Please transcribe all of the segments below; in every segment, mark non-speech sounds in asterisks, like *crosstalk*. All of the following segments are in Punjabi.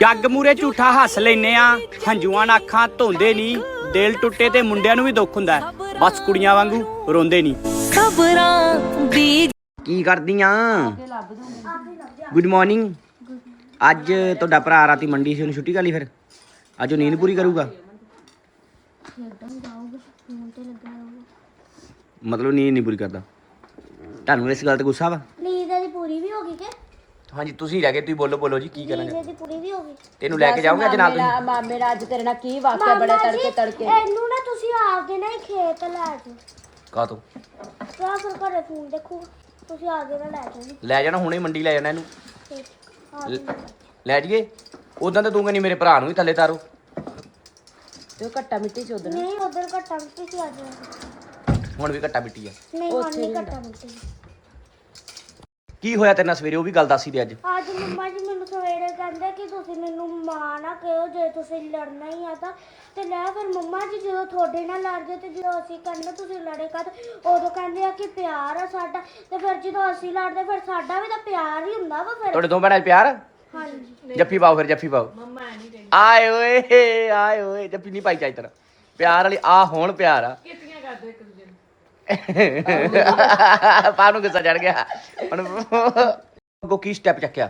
ਜੱਗ ਮੂਰੇ ਝੂਠਾ ਹੱਸ ਲੈਨੇ ਆ। ਹੰਝੂਆਂ ਨਾਲ ਅੱਖਾਂ ਧੋਂਦੇ ਨਹੀਂ ਦਿਲ ਟੁੱਟੇ ਤੇ ਮੁੰਡਿਆਂ ਨੂੰ ਵੀ ਦੁੱਖ ਹੁੰਦਾ। ਬਸ ਕੁੜੀਆਂ ਵਾਂਗੂ ਰੋਂਦੇ ਨਹੀਂ ਖਬਰਾਂ ਦੀ ਕੀ ਕਰਦੀਆਂ? ਗੁੱਡ ਮਾਰਨਿੰਗ ਅੱਜ ਤੁਹਾਡਾ ਭਰਾ ਰਾਤੀ ਮੰਡੀ ਸੀ ਉਹਨੂੰ ਛੁੱਟੀ ਕਰ ਲਈ ਫਿਰ? ਅੱਜ ਉਹ ਨੀਂਦ ਪੂਰੀ ਕਰੂਗਾ? ਮਤਲਬ ਨੀਂਦ ਨਹੀਂ ਪੂਰੀ ਕਰਦਾ। ਤੁਹਾਨੂੰ ਇਸ ਗੱਲ ਤੇ ਗੁੱਸਾ ਵਾ ਨੀਂਦ ਇਹਦੀ ਪੂਰੀ ਵੀ ਹੋ ਗਈ ਕਿ ਹਾਂਜੀ ਤੁਸੀਂ ਲੈ ਕੇ ਤੁਸੀਂ ਬੋਲੋ ਬੋਲੋ ਜੀ ਕੀ ਕਰਨਾ ਇਹਦੀ ਪੂਰੀ ਵੀ ਹੋ ਗਈ। ਤੈਨੂੰ ਲੈ ਕੇ ਜਾਓਗੇ ਅੱਜ ਨਾਲ ਤੁਸੀਂ? ਮਾਮੇ ਨਾਲ ਅੱਜ ਤੇਰੇ ਨਾਲ ਕੀ ਵਾਕਿਆ ਬੜੇ ਤੜਕੇ ਤੜਕੇ। ਇਹਨੂੰ ਨਾ ਤੁਸੀਂ ਆਗੇ ਨਾ ਹੀ ਖੇਤ ਲੈ ਜਾਓ। ਕਾ ਤੋ ਕਿਆ ਫਿਰ ਘਰੇ ਫੋਨ ਦੇਖੋ ਤੁਸੀਂ ਆਗੇ ਨਾ ਲੈ ਜਾਓ ਲੈ ਜਾਣਾ ਹੁਣੇ ਮੰਡੀ ਲੈ ਜਾਣਾ ਇਹਨੂੰ। ਜਾਓ। ਲੈ ਜਾਈਏ। ਉਦਾਂ ਤਾਂ ਤੂੰ ਕਹਿੰਦੀ ਮੇਰੇ ਭਰਾ ਨੂੰ ਵੀ ਥੱਲੇ ਤਾਰੋ। ਤੇ ਉਹ ਘੱਟਾ ਮਿੱਟੀ ਚ ਉਧਰ। ਨਹੀਂ ਉਧਰ ਘੱਟਾ ਮਿੱਟੀ ਸੀ ਅੱਜ ਹੁਣ ਵੀ ਘੱਟਾ ਮਿੱਟੀ ਆ। ਨਹੀਂ ਹੁਣ ਨਹੀਂ ਘੱਟਾ ਮਿੱਟੀ। ਕੀ ਹੋਇਆ ਤੇਰੇ ਨਾਲ ਸਵੇਰੇ? ਉਹ ਵੀ ਗੱਲ ਦੱਸੀ ਦੇ ਅੱਜ। ਅੱਜ ਮੰਮਾ ਜੀ ਮੈਨੂੰ ਸਵੇਰੇ ਕਹਿੰਦੇ ਕਿ ਤੁਸੀਂ ਮੈਨੂੰ ਮਾਂ ਨਾ ਕਹੋ ਜੇ ਤੁਸੀਂ ਲੜਨਾ ਹੀ ਆ ਤਾਂ। ਤੇ ਲੈ ਫਿਰ ਮੰਮਾ ਜੀ ਜਦੋਂ ਤੁਹਾਡੇ ਨਾਲ ਲੜਦੇ ਤੇ ਜਦੋਂ ਅਸੀਂ ਕਹਿੰਦੇ ਤੁਸੀਂ ਲੜੇ ਕਦ ਉਦੋਂ ਕਹਿੰਦੇ ਆ ਕਿ ਪਿਆਰ ਆ ਸਾਡਾ। ਤੇ ਫਿਰ ਜਦੋਂ ਅਸੀਂ ਲੜਦੇ ਫਿਰ ਸਾਡਾ ਵੀ ਤਾਂ ਪਿਆਰ ਹੀ ਹੁੰਦਾ ਵਾ ਫਿਰ। ਤੁਹਾਡੇ ਦੋ ਭੈਣਾਂ 'ਚ ਪਿਆਰ? ਆ? ਹਾਂਜੀ। ਜੱਫੀ ਪਾਓ ਫਿਰ ਜੱਫੀ ਪਾਓ। ਆਏ ਓਏ ਆਏ ਓਏ ਜੱਫੀ ਨਹੀਂ ਪਾਈ ਚਾਹੀ ਤਰ। ਪਿਆਰ ਵਾਲੀ ਆ ਹੁਣ ਪਿਆਰ ਆ। ਕਿਤੀਆਂ ਕਰਦੇ ਇੱਕ ਦੂਜੇ *laughs* ਨੂੰ ਨੂੰ ਗੁੱਸਾ ਚੜ ਗਿਆ। ਹੁਣ ਅੱਗੋਂ ਕੀ ਸਟੈਪ ਚੱਕਿਆ?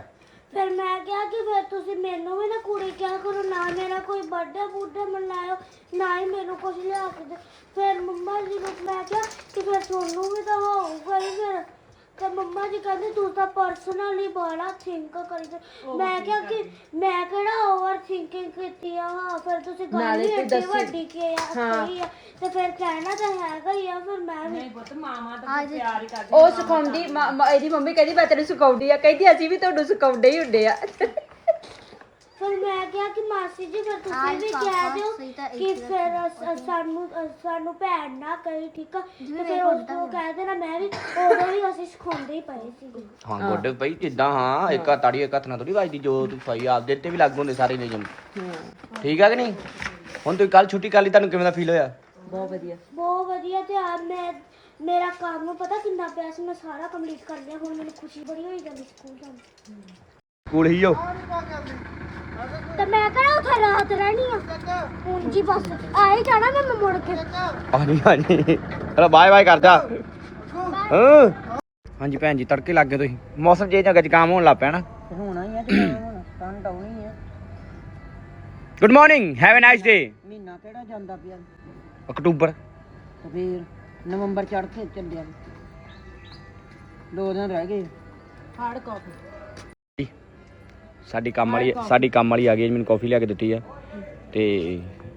ਫਿਰ ਮੈਂ ਕਿਹਾ ਕਿ ਫਿਰ ਤੁਸੀਂ ਮੈਨੂੰ ਵੀ ਨਾ ਕੁੜੀ ਕਿਹਾ ਕਰੋ, ਨਾ ਮੇਰਾ ਕੋਈ ਬਰਥਡੇ ਬੁੱਢੇ ਮਨਾਇਓ, ਨਾ ਹੀ ਮੈਨੂੰ ਕੁਝ ਲਿਆ ਕੇ ਦੇ। ਫਿਰ ਮੰਮਾ ਜੀ ਨੂੰ ਮੈਂ ਕਿਹਾ ਕਿ ਫਿਰ ਤੁਹਾਨੂੰ ਵੀ ਤਾਂ ਹੋਊਗਾ ਹੀ ਫਿਰ। ਤੇ ਮੰਮਾ ਜੀ ਕਹਿੰਦੇ ਤੂੰ ਤਾਂ ਪਰਸਨਲੀ ਬੜਾ ਥਿੰਕ ਕਰੀ ਮੈਂ ਕਿਹਾ ਕਿ ਮੈਂ ਕਿਹੜਾ ਓਵਰ ਥਿੰਕਿੰਗ ਕੀਤੀ ਆ ਹਾਂ ਫਿਰ ਤੁਸੀਂ ਗੱਲ ਹੀ ਏਡੀ ਵੱਡੀ ਕੀ ਆ ਕਹੀ ਆ ਤੇ ਫਿਰ ਕਹਿਣਾ ਤਾਂ ਹੈਗਾ ਹੀ ਆ ਫਿਰ ਮੈਂ ਵੀ ਉਹ ਸਿਖਾਉਂਦੀ ਮਾਂ- ਮਾਂ- ਇਹਦੀ ਮੰਮੀ ਕਹਿੰਦੀ ਮੈਂ ਤੈਨੂੰ ਸਿਖਾਉਂਦੀ ਆ ਕਹਿੰਦੀ ਅਸੀਂ ਵੀ ਤੁਹਾਨੂੰ ਸਿਖਾਉਂਦੇ ਹੀ ਹੁੰਦੇ ਆ। ਫਿਰ ਮੈਂ ਕਿਹਾ ਕਿ ਮਾਸੀ ਜੀ ਫਿਰ ਤੁਸੀਂ ਵੀ ਕਹਿ ਦਿਓ ਕਿ ਫਿਰ ਅਸ- ਸਾਨੂੰ ਸਾਨੂੰ ਭੈਣ ਨਾ ਕਹੀ ਠੀਕ ਆ? ਤੇ ਫਿਰ ਉਸ ਤੋਂ ਕਹਿ ਦੇਣਾ ਮੈਂ ਵੀ ਉਦੋਂ ਵੀ ਅਸੀਂ ਸਿਖਾਉਂਦੇ ਹੀ ਪਏ ਸੀ। ਹਾਂ ਗੁੱਡ ਬਈ ਜਿੱਦਾਂ ਹਾਂ ਇੱਕ ਤਾੜੀ ਇੱਕ ਹੱਥ ਨਾਲ ਥੋੜੀ ਵੱਜਦੀ ਜੋ ਤੂੰ ਪਾਈ ਆਪਦੇ ਤੇ ਵੀ ਲੱਗ ਹੁੰਦੇ ਸਾਰੇ ਨਿਯਮ ਠੀਕ ਆ ਕਿ ਨਹੀਂ? ਹੁਣ ਤੁਸੀਂ ਕੱਲ ਛੁੱਟੀ ਕਰ ਲਈ ਤੁਹਾਨੂੰ ਕਿਵੇਂ ਦਾ ਫੀਲ ਹੋਇਆ? ਬਹੁਤ ਵਧੀਆ। ਬਹੁਤ ਵਧੀਆ ਤੇ ਆ ਮੈਂ ਮੇਰਾ ਕੰਮ ਪਤਾ ਕਿੰਨਾ ਪਿਆ ਸੀ ਮੈਂ ਸਾਰਾ ਕੰਪਲੀਟ ਕਰ ਲਿਆ ਹੁਣ ਮੈਨੂੰ ਖੁਸ਼ੀ ਬੜੀ ਹੋਈ ਜਾਂਦੀ ਸਕੂਲ ਜਾਣ ਦੀ। ਸਕੂਲ ਹੀ ਹੋ। ਤੇ ਮੈਂ ਕਿਹੜਾ ਉੱਥੇ ਰਾਤ ਰਹਿਣੀ ਆ? ਹੁਣ ਜੀ ਬਸ ਆ ਹੀ ਜਾਣਾ ਮੈਂ ਮੁੜ ਕੇ। ਹਾਂਜੀ ਹਾਂਜੀ ਚਲੋ ਬਾਏ ਬਾਏ ਕਰਦਾ। ਹਾਂ। ਹਾਂਜੀ ਭੈਣ ਜੀ ਤੜਕੇ ਲੱਗ ਗਏ ਤੁਸੀਂ। ਮੌਸਮ ਚੇਂਜ ਹੋ ਗਿਆ ਜ਼ੁਕਾਮ ਹੋਣ ਲੱਗ ਪਿਆ ਨਾ ਹੋਣਾ ਹੀ ਆ ਤੇ ਹੁਣ। ਠੰਡ ਆਉਣੀ ਆ। Good morning have a nice day ਮਹੀਨਾ ਕਿਹੜਾ ਜਾਂਦਾ ਪਿਆ? ਅਕਤੂਬਰ। ਫੇਰ ਨਵੰਬਰ ਚੜ ਕੇ ਚੱਲਿਆ। ਦੋ ਦਿਨ ਰਹਿ ਗਏ। ਹਾਰਡ ਕਾਫੀ ਸਾਡੀ ਕੰਮ ਵਾਲੀ ਸਾਡੀ ਕੰਮ ਵਾਲੀ ਆ ਗਈ ਮੈਨੂੰ ਕਾਫੀ ਲਿਆ ਕੇ ਦਿੱਤੀ ਆ ਤੇ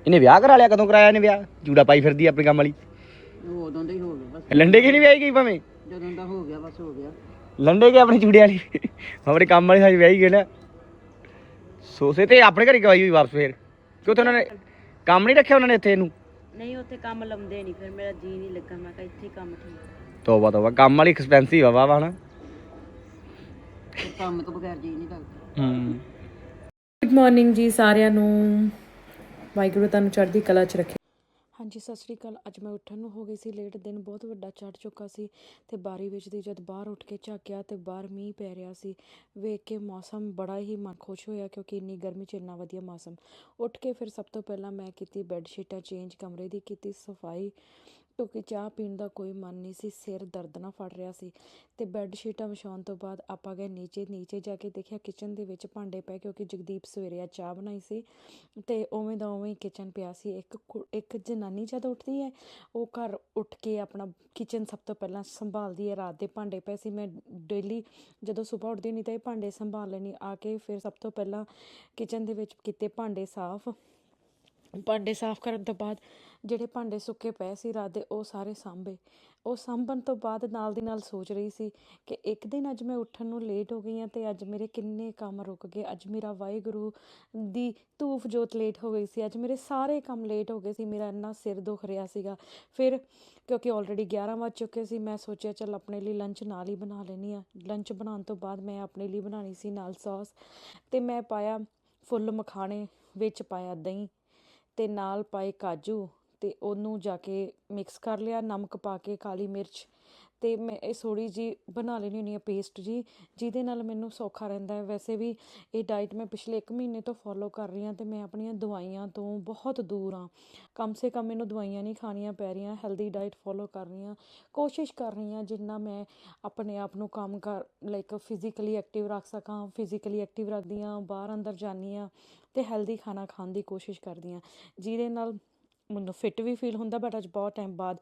ਇਹਨੇ ਵਿਆਹ ਕਰਾ ਲਿਆ ਕਦੋਂ ਕਰਾਇਆ ਇਹਨੇ ਵਿਆਹ? ਜੂੜਾ ਪਾਈ ਫਿਰਦੀ ਆ ਆਪਣੀ ਕੰਮ ਵਾਲੀ। ਉਦੋਂ ਦਾ ਹੀ ਹੋ ਗਿਆ ਬਸ। ਲੰਡੇ ਕਿ ਨਹੀਂ ਵਿਆਹੀ ਗਈ ਭਾਵੇਂ? ਜਦੋਂ ਦਾ ਹੋ ਗਿਆ ਬਸ ਹੋ ਗਿਆ। ਲੰਡੇ ਕੇ ਆਪਣੀ ਜੂੜੇ ਵਾਲੀ? ਆਪਣੇ ਕੰਮ ਵਾਲੀ ਸਾਡੀ ਵਿਆਹੀ ਗਈ ਨਾ। ਸੋਸੇ ਤੇ ਆਪਣੇ ਘਰੇ ਗਵਾਈ ਹੋਈ ਵਾਪਸ ਫੇਰ। ਕਿ ਉੱਥੇ ਉਹਨਾਂ ਨੇ ਕੰਮ ਨਹੀਂ ਰੱਖਿਆ ਉਹਨਾਂ ਨੇ ਇੱਥੇ ਇਹਨੂੰ? ਨਹੀਂ ਉੱਥੇ ਕੰਮ ਲੰਮਦੇ ਨਹੀਂ ਫਿਰ ਮੇਰਾ ਜੀ ਨਹੀਂ ਲੱਗਾ। ਮੈਂ ਕਿਹਾ ਇੱਥੇ ਹੀ ਕੰਮ ਠੀਕ ਤੋਬਾ ਤੋਬਾ। ਕੰਮ ਵਾਲੀ ਐਕਸਪੈਂਸਿਵ ਆ ਵਾਵਾ ਹਨਾ। ਹੈ ਕੰਮ ਤੋਂ ਬਗੈਰ ਜੀ ਨਹੀਂ ਲੱਗਦਾ। ਹੂੰ। ਗੁੱਡ ਮਾਰਨਿੰਗ ਜੀ ਸਾਰਿਆਂ ਨੂੰ। ਵਾਹਿਗੁਰੂ ਤੁਹਾਨੂੰ ਚੜ੍ਹਦੀ ਕਲਾ 'ਚ ਰੱਖੇ। ਹਾਂਜੀ, ਸਤਿ ਸ਼੍ਰੀ ਅਕਾਲ। ਅੱਜ ਮੈਂ ਉੱਠਣ ਨੂੰ ਹੋ ਗਈ ਸੀ ਲੇਟ ਦਿਨ ਬਹੁਤ ਵੱਡਾ ਚੜ ਚੁੱਕਾ ਸੀ ਤੇ ਬਾਰੀ ਵਿੱਚ ਦੀ ਜਦ ਬਾਹਰ ਉੱਠ ਕੇ ਝਾਕਿਆ ਤੇ ਬਾਹਰ ਮੀਂਹ ਪੈ ਰਿਹਾ ਸੀ, ਵੇਖ ਕੇ ਮੌਸਮ ਬੜਾ ਹੀ ਮਨ ਖੁਸ਼ ਹੋਇਆ ਕਿਉਂਕਿ ਇੰਨੀ ਗਰਮੀ 'ਚ ਇੰਨਾ ਵਧੀਆ ਮੌਸਮ। ਉੱਠ ਕੇ ਫਿਰ ਸਭ ਤੋਂ ਪਹਿਲਾਂ ਮੈਂ ਕੀਤੀ ਬੈੱਡ ਸ਼ੀਟਾਂ ਚੇਂਜ ਕਮਰੇ ਦੀ ਕੀਤੀ, ਸਫ਼ਾਈ ਕਿਉਂਕਿ ਚਾਹ ਪੀਣ ਦਾ ਕੋਈ ਮਨ ਨਹੀਂ ਸੀ, ਸਿਰ ਦਰਦ ਨਾਲ ਫੜ ਰਿਹਾ ਸੀ ਤੇ ਬੈੱਡ ਸ਼ੀਟਾਂ ਵਿਛਾਉਣ ਤੋਂ ਬਾਅਦ ਆਪਾਂ ਗਏ ਨੀਚੇ ਨੀਚੇ ਜਾ ਕੇ ਦੇਖਿਆ ਕਿਚਨ ਦੇ ਵਿੱਚ ਭਾਂਡੇ ਪਏ ਕਿਉਂਕਿ ਜਗਦੀਪ ਸਵੇਰੇ ਆ ਚਾਹ ਬਣਾਈ ਸੀ ਤੇ ਉਵੇਂ ਦਾ ਉਵੇਂ ਹੀ ਕਿਚਨ ਪਿਆ ਸੀ। ਇੱਕ ਕੁ- ਇੱਕ ਜਨਾਨੀ ਜਦ ਉੱਠਦੀ ਹੈ, ਉਹ ਘਰ ਉੱਠ ਕੇ ਆਪਣਾ ਕਿਚਨ ਸਭ ਤੋਂ ਪਹਿਲਾਂ ਸੰਭਾਲਦੀ ਹੈ। ਰਾਤ ਦੇ ਭਾਂਡੇ ਪਏ ਸੀ, ਮੈਂ ਡੇਲੀ ਜਦੋਂ ਸਵੇਰ ਉੱਠਦੀ ਨਹੀਂ ਤਾਂ ਇਹ ਭਾਂਡੇ ਸੰਭਾਲ ਲੈਣੀ ਆ ਕੇ ਫਿਰ ਸਭ ਤੋਂ ਪਹਿਲਾਂ ਕਿਚਨ ਦੇ ਵਿੱਚ ਕੀਤੇ ਭਾਂਡੇ ਸਾਫ਼ ਭਾਂਡੇ ਸਾਫ਼ ਕਰਨ ਤੋਂ ਬਾਅਦ ਜਿਹੜੇ ਭਾਂਡੇ ਸੁੱਕੇ ਪਏ ਸੀ ਰਾਤ ਦੇ, ਉਹ ਸਾਰੇ ਸਾਂਭੇ। ਉਹ ਸਾਂਭਣ ਤੋਂ ਬਾਅਦ ਨਾਲ ਦੀ ਨਾਲ ਸੋਚ ਰਹੀ ਸੀ ਕਿ ਇੱਕ ਦਿਨ ਅੱਜ ਮੈਂ ਉੱਠਣ ਨੂੰ ਲੇਟ ਹੋ ਗਈ ਹਾਂ ਤੇ ਅੱਜ ਮੇਰੇ ਕਿੰਨੇ ਕੰਮ ਰੁਕ ਗਏ। ਅੱਜ ਮੇਰਾ ਵਾਹਿਗੁਰੂ ਦੀ ਧੂਫ ਜੋਤ ਲੇਟ ਹੋ ਗਈ ਸੀ। ਅੱਜ ਮੇਰੇ ਸਾਰੇ ਕੰਮ ਲੇਟ ਹੋ ਗਏ ਸੀ। ਮੇਰਾ ਇੰਨਾ ਸਿਰ ਦੁਖ ਰਿਹਾ ਸੀਗਾ। ਫਿਰ ਕਿਉਂਕਿ ਆਲਰੇਡੀ 11 ਵੱਜ ਚੁੱਕੇ ਸੀ, ਮੈਂ ਸੋਚਿਆ, ਚੱਲ ਆਪਣੇ ਲਈ ਲੰਚ ਨਾਲ ਹੀ ਬਣਾ ਲੈਣੀ ਆ ਲੰਚ ਬਣਾਉਣ ਤੋਂ ਬਾਅਦ ਮੈਂ ਆਪਣੇ ਲਈ ਬਣਾਣੀ ਸੀ ਨਾਲ ਸੌਸ ਤੇ ਮੈਂ ਪਾਇਆ ਫੁੱਲ ਮਖਾਣੇ, ਵਿੱਚ ਪਾਇਆ ਦਹੀਂ। ਅਤੇ ਨਾਲ ਪਾਏ ਕਾਜੂ ਅਤੇ ਉਹਨੂੰ ਜਾ ਕੇ ਮਿਕਸ ਕਰ ਲਿਆ, ਨਮਕ ਪਾ ਕੇ ਕਾਲੀ ਮਿਰਚ ਅਤੇ ਮੈਂ ਇਹ ਥੋੜੀ ਜਿਹੀ ਬਣਾ ਲੈਂਦੀ ਹੁੰਦੀ ਹਾਂ ਪੇਸਟ ਜੀ, ਜਿਹਦੇ ਨਾਲ ਮੈਨੂੰ ਸੌਖਾ ਰਹਿੰਦਾ ਹੈ। ਵੈਸੇ ਵੀ ਇਹ ਡਾਇਟ ਮੈਂ ਪਿਛਲੇ ਇੱਕ ਮਹੀਨੇ ਤੋਂ ਫੋਲੋ ਕਰ ਰਹੀ ਹਾਂ ਅਤੇ ਮੈਂ ਆਪਣੀਆਂ ਦਵਾਈਆਂ ਤੋਂ ਬਹੁਤ ਦੂਰ ਹਾਂ। ਕਮ ਸੇ ਕਮ ਮੈਨੂੰ ਦਵਾਈਆਂ ਨਹੀਂ ਖਾਣੀਆਂ ਪੈ ਰਹੀਆਂ ਹੈਲਦੀ ਡਾਈਟ ਫੋਲੋ ਕਰ ਰਹੀ ਹਾਂ। ਕੋਸ਼ਿਸ਼ ਕਰ ਰਹੀ ਹਾਂ ਜਿੰਨਾ ਮੈਂ ਆਪਣੇ ਆਪ ਨੂੰ ਕੰਮ ਕਰ ਲਾਈਕ ਫਿਜ਼ੀਕਲੀ ਐਕਟਿਵ ਰੱਖ ਸਕਾਂ ਫਿਜ਼ੀਕਲੀ ਐਕਟਿਵ ਰੱਖਦੀ ਹਾਂ, ਬਾਹਰ ਅੰਦਰ ਜਾਂਦੀ ਹਾਂ ਤੇ ਹੈਲਦੀ ਖਾਣਾ ਖਾਣ ਦੀ ਕੋਸ਼ਿਸ਼ ਕਰਦੀ ਹਾਂ। ਜਿਹਦੇ ਨਾਲ ਮੈਨੂੰ ਫਿੱਟ ਵੀ ਫੀਲ ਹੁੰਦਾ ਬਟ ਅੱਜ ਬਹੁਤ ਟਾਈਮ ਬਾਅਦ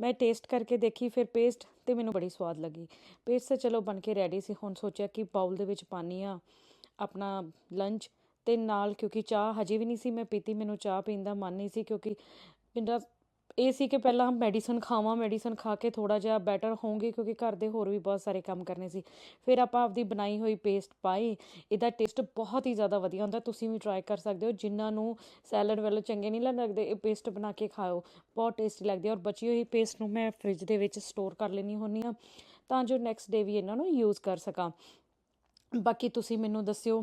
ਮੈਂ ਟੇਸਟ ਕਰਕੇ ਦੇਖੀ, ਫਿਰ ਪੇਸਟ ਤੇ ਮੈਨੂੰ ਬੜੀ ਸਵਾਦ ਲੱਗੀ। ਪੇਸਟ ਤਾਂ ਚਲੋ ਬਣ ਕੇ ਰੈਡੀ ਸੀ, ਹੁਣ ਸੋਚਿਆ ਕਿ ਬਾਉਲ ਦੇ ਵਿੱਚ ਪਾਣੀ ਆ ਆਪਣਾ ਲੰਚ ਤੇ ਨਾਲ ਕਿਉਂਕਿ ਚਾਹ ਹਜੇ ਵੀ ਨਹੀਂ ਸੀ ਮੈਂ ਪੀਤੀ, ਮੈਨੂੰ ਚਾਹ ਪੀਣ ਦਾ ਮਨ ਨਹੀਂ ਸੀ ਕਿਉਂਕਿ ਮੇਰਾ ਇਹ ਸੀ ਕਿ ਪਹਿਲਾਂ ਮੈਡੀਸਨ ਖਾਵਾਂ ਮੈਡੀਸਨ ਖਾ ਕੇ ਥੋੜਾ ਜਿਹਾ ਬੈਟਰ ਹੋਵਾਂਗੇ ਕਿਉਂਕਿ ਘਰ ਦੇ ਹੋਰ ਵੀ ਬਹੁਤ ਸਾਰੇ ਕੰਮ ਕਰਨੇ ਸੀ। ਫਿਰ ਆਪਾਂ ਆਪਦੀ ਬਣਾਈ ਹੋਈ ਪੇਸਟ ਪਾਈ, ਇਹਦਾ ਟੇਸਟ ਬਹੁਤ ਹੀ ਜ਼ਿਆਦਾ ਵਧੀਆ ਹੁੰਦਾ, ਤੁਸੀਂ ਵੀ ਟਰਾਈ ਕਰ ਸਕਦੇ ਹੋ, ਜਿਨ੍ਹਾਂ ਨੂੰ ਸੈਲਡ ਵੱਲੋਂ ਚੰਗੇ ਨਹੀਂ ਲੱਗਦੇ, ਇਹ ਪੇਸਟ ਬਣਾ ਕੇ ਖਾਓ, ਬਹੁਤ ਟੇਸਟੀ ਲੱਗਦੀ ਹੈ ਔਰ ਬਚੀ ਹੋਈ ਪੇਸਟ ਨੂੰ ਮੈਂ ਫ੍ਰਿਜ ਦੇ ਵਿੱਚ ਸਟੋਰ ਕਰ ਲੈਣੀ ਹੁੰਦੀ ਆ ਤਾਂ ਜੋ ਨੈਕਸਟ ਡੇ ਵੀ ਇਹਨਾਂ ਨੂੰ ਯੂਜ਼ ਕਰ ਸਕਾਂ। ਬਾਕੀ ਤੁਸੀਂ ਮੈਨੂੰ ਦੱਸਿਓ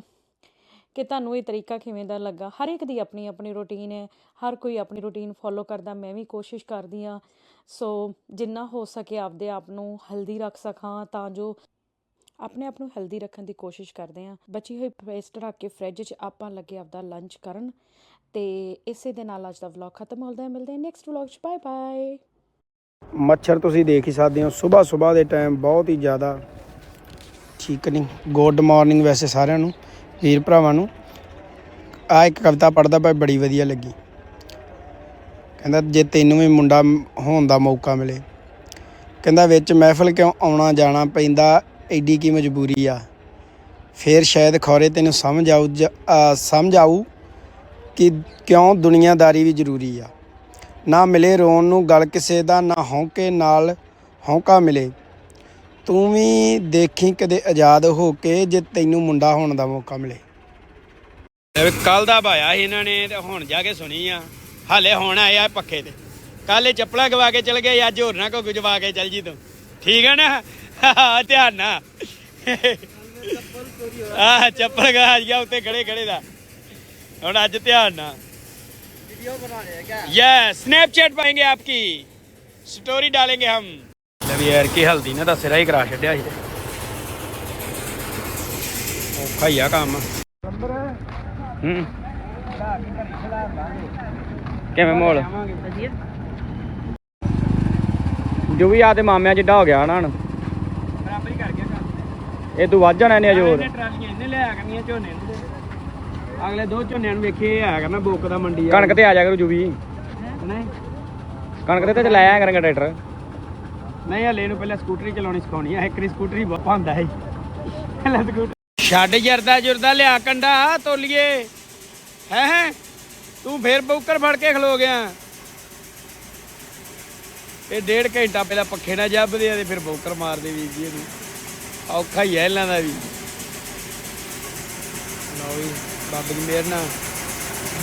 ਕਿ ਤੁਹਾਨੂੰ ਇਹ ਤਰੀਕਾ ਕਿਵੇਂ ਦਾ ਲੱਗਾ? ਹਰ ਇੱਕ ਦੀ ਆਪਣੀ ਆਪਣੀ ਰੁਟੀਨ ਹੈ, ਹਰ ਕੋਈ ਆਪਣੀ ਰੁਟੀਨ ਫੋਲੋ ਕਰਦਾ, ਮੈਂ ਵੀ ਕੋਸ਼ਿਸ਼ ਕਰਦੀ ਆ ਸੋ ਜਿੰਨਾ ਹੋ ਸਕੇ ਆਪਦੇ ਆਪ ਨੂੰ ਹੈਲਦੀ ਰੱਖ ਸਕਾਂ, ਤਾਂ ਜੋ ਆਪਣੇ ਆਪ ਨੂੰ ਹੈਲਦੀ ਰੱਖਣ ਦੀ ਕੋਸ਼ਿਸ਼ ਕਰਦੇ ਆ ਬਚੀ ਹੋਈ ਪੇਸਟ ਰੱਖ ਕੇ ਫ੍ਰਿਜ 'ਚ ਆਪਾਂ ਲੱਗੇ ਆਪਦਾ ਲੰਚ ਕਰਨ। ਤੇ ਇਸੇ ਦੇ ਨਾਲ ਅੱਜ ਦਾ ਵਲੌਗ ਖਤਮ ਹੁੰਦਾ ਹੈ। ਮਿਲਦੇ ਹਾਂ ਨੈਕਸਟ ਵਲੌਗ 'ਚ। ਬਾਏ ਬਾਏ ਮੱਛਰ ਤੁਸੀਂ ਦੇਖ ਹੀ ਸਕਦੇ ਹੋ ਸਵੇਰ ਸਵੇਰ ਦੇ ਟਾਈਮ ਬਹੁਤ ਹੀ ਜ਼ਿਆਦਾ ਠੀਕ ਨਹੀਂ। ਗੁੱਡ ਮਾਰਨਿੰਗ ਵੈਸੇ ਸਾਰਿਆਂ ਨੂੰ। ਵੀਰ ਭਰਾਵਾਂ ਨੂੰ ਆ ਇੱਕ ਕਵਿਤਾ ਪੜ੍ਹਦਾ ਪਿਆ, ਬੜੀ ਵਧੀਆ ਲੱਗੀ। ਕਹਿੰਦਾ, ਜੇ ਤੈਨੂੰ ਵੀ ਮੁੰਡਾ ਹੋਣ ਦਾ ਮੌਕਾ ਮਿਲੇ, ਕਹਿੰਦਾ, ਵਿੱਚ ਮਹਿਫਲ ਕਿਉਂ ਆਉਣਾ ਜਾਣਾ ਪੈਂਦਾ, ਐਡੀ ਕੀ ਮਜਬੂਰੀ ਆ? ਫੇਰ ਸ਼ਾਇਦ ਖੌਰੇ ਤੈਨੂੰ ਸਮਝ ਆਊ ਜ- ਸਮਝ ਆਉ ਕਿ ਕਿਉਂ ਦੁਨੀਆਦਾਰੀ ਵੀ ਜ਼ਰੂਰੀ ਆ। ਨਾ ਮਿਲੇ ਰੋਣ ਨੂੰ ਗਲ ਕਿਸੇ ਦਾ, ਨਾ ਹੌਂਕੇ ਨਾਲ ਹੌਂਕਾ ਮਿਲੇ। ਤੂੰ ਵੀ ਦੇਖੀ ਕਦੇ ਆਜ਼ਾਦ ਹੋ ਕੇ ਜੇ ਤੈਨੂੰ ਮੁੰਡਾ ਹੋਣ ਦਾ ਮੌਕਾ ਮਿਲੇ ਕੱਲ ਦਾ ਭਾਇਆ ਸੀ ਇਹਨਾਂ ਨੇ ਤੇ ਹੁਣ ਜਾ ਕੇ ਸੁਣੀ ਆ ਹਾਲੇ ਹੁਣ ਆਇਆ ਪੱਖੇ ਤੇ ਕੱਲ ਇਹ ਚੱਪਲਾਂ ਗਵਾ ਕੇ ਚਲ ਗਏ ਅੱਜ ਹੋਰ ਨਾ ਕੋ ਗਵਾ ਕੇ ਚਲ ਜੀ ਤੂੰ ਠੀਕ ਹੈ ਨਾ ਧਿਆਨ ਨਾ ਆ ਚੱਪਲ ਗਵਾ ਗਿਆ ਉੱਤੇ ਖੜੇ ਖੜੇ ਦਾ ਹੁਣ ਅੱਜ ਧਿਆਨ ਨਾ वीडियो बना रहे हैं क्या यस स्नैपचैट पाएंगे आपकी स्टोरी डालेंगे हम ਲੈ ਯਾਰ ਕੀ ਹਲਦੀ ਨੇ ਤਾਂ ਸਿਰਾ ਹੀ ਕਰਾ ਛੱਡਿਆ ਸੀ। ਔਖਾ ਹੀ ਆ ਕੰਮ। ਹੂੰ। ਕਿਵੇਂ ਮੋਲ ਜੋ ਵੀ ਆ ਤੇ ਮਾਮਿਆਂ ਜਿੱਡਾ ਹੋ ਗਿਆ ਨਾ ਹੁਣ। ਬਰਾਬਰ ਹੀ ਕਰ ਗਿਆ ਇਹ ਤੂੰ ਵੱਧ ਜਾਣਾ ਨੇ ਟਰਾਲੀਆਂ ਇਹਨੇ ਝੋਨੇ ਨੂੰ ਅਗਲੇ ਦੋ ਝੋਨਿਆਂ ਨੂੰ ਵੇਖੇ ਆ ਕਰਨਾ ਬੋਕ ਦਾ ਮੰਡੀ ਆ ਕਣਕ ਤੇ ਆ ਜਾ ਕਰੂ ਵੀ ਨਹੀਂ। ਕਣਕ ਤੇ ਤੇ ਲੈ ਆਇਆ ਕਰਾਂਗਾ ਟਰੈਕਟਰ। ਨਹੀਂ, ਹਲੇ ਨੂੰ ਪਹਿਲਾਂ ਸਕੂਟਰੀ ਚਲਾਉਣੀ ਸਿਖਾਉਣੀ ਆ। ਇੱਕ ਰੀ ਸਕੂਟਰੀ ਬਹੁਤ ਹੈ ਪਹਿਲਾਂ ਸਕੂਟਰ ਛੱਡ ਜਰਦਾ ਜੁਰਦਾ ਲਿਆ ਕੰਡਾ ਤੋਲੀਏ। ਹੈ ਹੈ? ਤੂੰ ਫੇਰ ਬੌਕਰ ਫੜ ਕੇ ਖਲੋ ਗਿਆ। ਇਹ ਡੇਢ ਘੰਟਾ ਪਹਿਲਾਂ ਪੱਖੇ ਨਾਲ ਜੱਬਦੇ ਆ ਤੇ ਫਿਰ ਬੌਕਰ ਮਾਰਦੇ ਵੀਰ ਜੀ ਇਹਨੂੰ। ਔਖਾ ਹੀ ਹੈ ਇਹਨਾਂ ਦਾ ਵੀ। ਲਓ ਵੀ ਬਾਬੇ ਦੀ ਮਿਹਰ ਨਾਲ।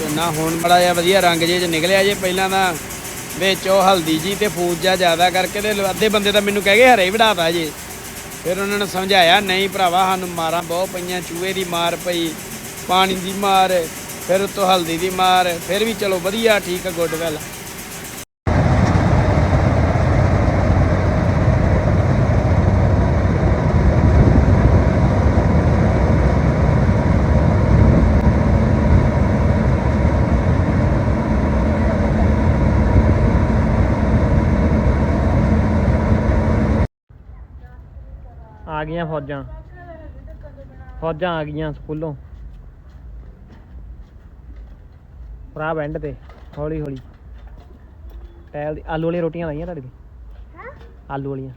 ਝੋਨਾ ਹੁਣ ਬੜਾ ਜਿਹਾ ਵਧੀਆ ਰੰਗ ਜੇ ਚ ਨਿਕਲਿਆ ਜੇ ਪਹਿਲਾਂ ਤਾਂ ਵਿੱਚ ਉਹ ਹਲਦੀ ਜੀ ਤੇ ਫੂਡ ਜਿਹਾ ਜ਼ਿਆਦਾ ਕਰਕੇ ਤੇ ਅੱਧੇ ਬੰਦੇ ਤਾਂ ਮੈਨੂੰ ਕਹਿ ਗਏ ਹਰੇ ਵੜਾਤਾ ਜੇ। ਫਿਰ ਉਹਨਾਂ ਨੇ ਸਮਝਾਇਆ, ਨਹੀਂ ਭਰਾਵਾ, ਸਾਨੂੰ ਮਾਰਾਂ ਬਹੁਤ ਪਈਆਂ, ਚੂਹੇ ਦੀ ਮਾਰ ਪਈ, ਪਾਣੀ ਦੀ ਮਾਰ, ਫਿਰ ਤੋਂ ਹਲਦੀ ਦੀ ਮਾਰ, ਫਿਰ ਵੀ ਚਲੋ ਵਧੀਆ, ਠੀਕ ਗੁੱਡ ਵੈਲ। ਆ ਗਈਆਂ ਫੌਜਾਂ। ਫੌਜਾਂ ਆ ਗਈਆਂ ਸਕੂਲੋਂ। ਭਰਾ ਬੈਂਡ ਤੇ ਹੌਲੀ ਹੌਲੀ। ਟੈਲ ਦੀ ਆਲੂ ਵਾਲੀਆਂ ਰੋਟੀਆਂ ਲਾਈਆਂ ਤੁਹਾਡੇ ਹਾਂ? ਆਲੂ ਵਾਲੀਆਂ।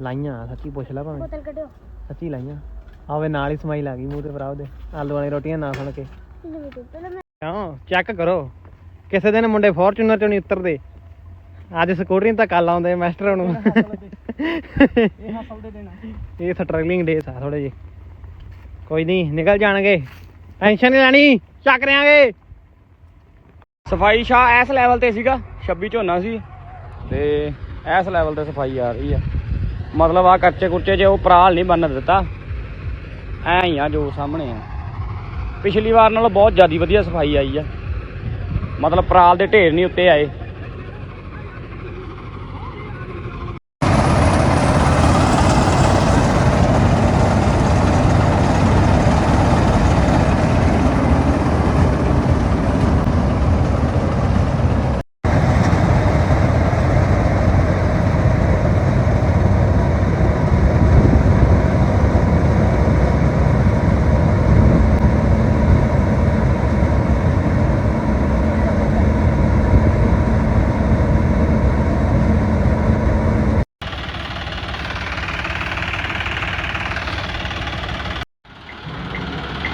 ਲਾਈਆਂ ਸੱਚੀ ਪੁੱਛ ਲੈ ਭਾਵੇਂ। ਬੋਤਲ ਕੱਢੋ ਸੱਚੀ ਲਾਈਆਂ। ਆਵੇ ਨਾਲ ਹੀ ਸਮਾਈਲ ਆ ਗਈ ਮੂੰਹ ਤੇ ਭਰਾ ਉਹਦੇ। ਆਲੂ ਵਾਲੀਆਂ ਰੋਟੀਆਂ ਨਾ ਸੁਣ ਕੇ। ਕਿਉਂ ਚੈੱਕ ਕਰੋ। ਕਿਸੇ ਦਿਨ ਮੁੰਡੇ ਫੋਰਚੂਨਰ ਚੋਂ ਨਹੀਂ ਉਤਰਦੇ। ਅੱਜ ਸਕੂਟਰੀ ਤਾਂ ਕੱਲ ਆਉਂਦੇ ਮਾਸਟਰ ਨੂੰ ਇਹ ਹਫਲ ਦੇ। ਦੇਣਾ ਇਹ ਸਟਰਗਲਿੰਗ ਡੇਸ ਆ ਥੋੜੇ ਜਿਹੇ। ਕੋਈ ਨਹੀਂ ਨਿਕਲ ਜਾਣਗੇ। ਟੈਨਸ਼ਨ ਨਹੀਂ ਲੈਣੀ ਚੱਕ ਰਿਆਂਗੇ ਸਫ਼ਾਈ ਸ਼ਾ ਇਸ ਲੈਵਲ ਤੇ ਸੀਗਾ 26 ਝੋਨਾ ਸੀ। ਤੇ ਇਸ ਲੈਵਲ ਤੇ ਸਫ਼ਾਈ ਆ ਰਹੀ ਆ। ਮਤਲਬ ਆ ਕੱਚੇ ਕੁੱਚੇ ਜੇ ਉਹ ਪਰਾਲ ਨਹੀਂ ਬੰਨ ਦਿੱਤਾ। ਐ ਹੀ ਆ ਜੋ ਸਾਹਮਣੇ ਆ। ਪਿਛਲੀ ਵਾਰ ਨਾਲੋਂ ਬਹੁਤ ਜ਼ਿਆਦਾ ਵਧੀਆ ਸਫ਼ਾਈ ਆਈ ਆ। ਮਤਲਬ ਪਰਾਲ ਦੇ ਢੇਰ ਨਹੀਂ ਉੱਤੇ ਆਏ।